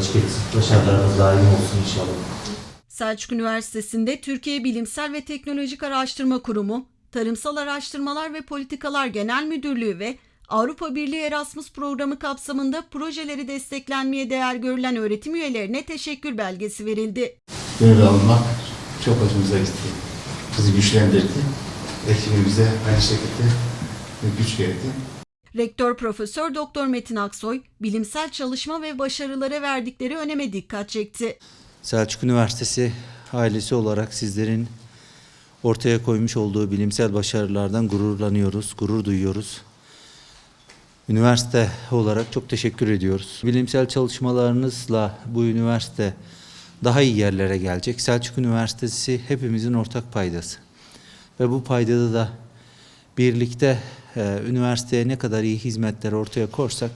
açık etsin. Başarılarınız daim olsun inşallah. Selçuk Üniversitesi'nde Türkiye Bilimsel ve Teknolojik Araştırma Kurumu, Tarımsal Araştırmalar ve Politikalar Genel Müdürlüğü ve Avrupa Birliği Erasmus programı kapsamında projeleri desteklenmeye değer görülen öğretim üyelerine teşekkür belgesi verildi. Böyle olmak çok hoşumuza gitti. Bizi güçlendirdi. Ekibimize aynı şekilde güç verdi. Rektör Profesör Doktor Metin Aksoy, bilimsel çalışma ve başarılara verdikleri öneme dikkat çekti. Selçuk Üniversitesi ailesi olarak sizlerin ortaya koymuş olduğu bilimsel başarılardan gururlanıyoruz, gurur duyuyoruz. Üniversite olarak çok teşekkür ediyoruz. Bilimsel çalışmalarınızla bu üniversite daha iyi yerlere gelecek. Selçuk Üniversitesi hepimizin ortak paydası. Ve bu paydada da birlikte e, üniversiteye ne kadar iyi hizmetler ortaya korsak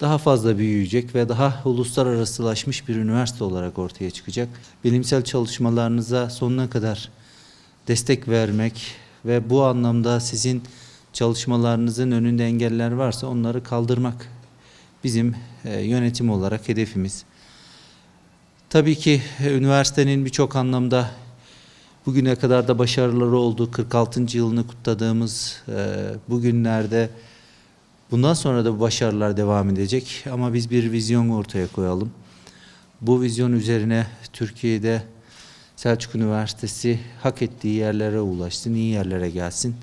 daha fazla büyüyecek ve daha uluslararasılaşmış bir üniversite olarak ortaya çıkacak. Bilimsel çalışmalarınıza sonuna kadar destek vermek ve bu anlamda sizin çalışmalarınızın önünde engeller varsa onları kaldırmak bizim e, yönetim olarak hedefimiz. Tabii ki e, üniversitenin birçok anlamda bugüne kadar da başarıları oldu. 46. yılını kutladığımız e, bugünlerde bundan sonra da bu başarılar devam edecek ama biz bir vizyon ortaya koyalım. Bu vizyon üzerine Türkiye'de Selçuk Üniversitesi hak ettiği yerlere ulaşsın, iyi yerlere gelsin.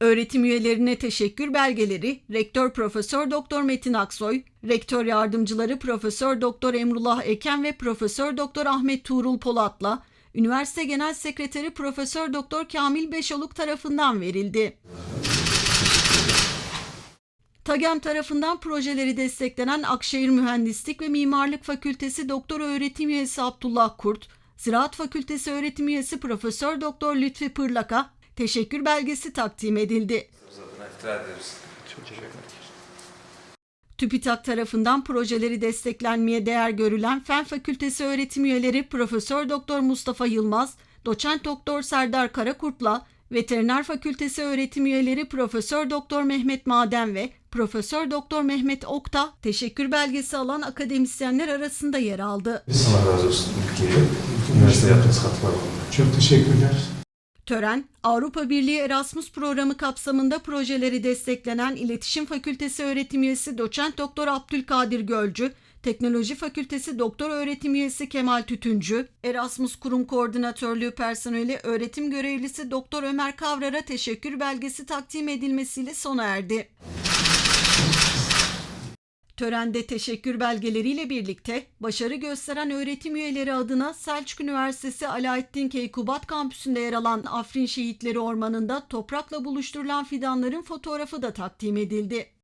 Öğretim üyelerine teşekkür belgeleri Rektör Profesör Doktor Metin Aksoy, Rektör yardımcıları Profesör Doktor Emrullah Eken ve Profesör Doktor Ahmet Tuğrul Polat'la Üniversite Genel Sekreteri Profesör Doktor Kamil Beşoluk tarafından verildi. TAGEM tarafından projeleri desteklenen Akşehir Mühendislik ve Mimarlık Fakültesi Doktor Öğretim Üyesi Abdullah Kurt, Ziraat Fakültesi Öğretim Üyesi Profesör Doktor Lütfi Pırlak'a teşekkür belgesi takdim edildi. TÜBİTAK tarafından projeleri desteklenmeye değer görülen Fen Fakültesi öğretim üyeleri Profesör Doktor Mustafa Yılmaz, Doçent Doktor Serdar Karakurt'la Veteriner Fakültesi öğretim üyeleri Profesör Doktor Mehmet Maden ve Profesör Doktor Mehmet Okta teşekkür belgesi alan akademisyenler arasında yer aldı. Allah razı olsun üniversite yaptığınız katkılar. Çok teşekkürler. Tören, Avrupa Birliği Erasmus programı kapsamında projeleri desteklenen İletişim Fakültesi öğretim üyesi Doçent Doktor Abdülkadir Gölcü, Teknoloji Fakültesi Doktor Öğretim Üyesi Kemal Tütüncü, Erasmus Kurum Koordinatörlüğü personeli öğretim görevlisi Doktor Ömer Kavrar'a teşekkür belgesi takdim edilmesiyle sona erdi. Törende teşekkür belgeleriyle birlikte başarı gösteren öğretim üyeleri adına Selçuk Üniversitesi Alaaddin Keykubat kampüsünde yer alan Afrin Şehitleri Ormanı'nda toprakla buluşturulan fidanların fotoğrafı da takdim edildi.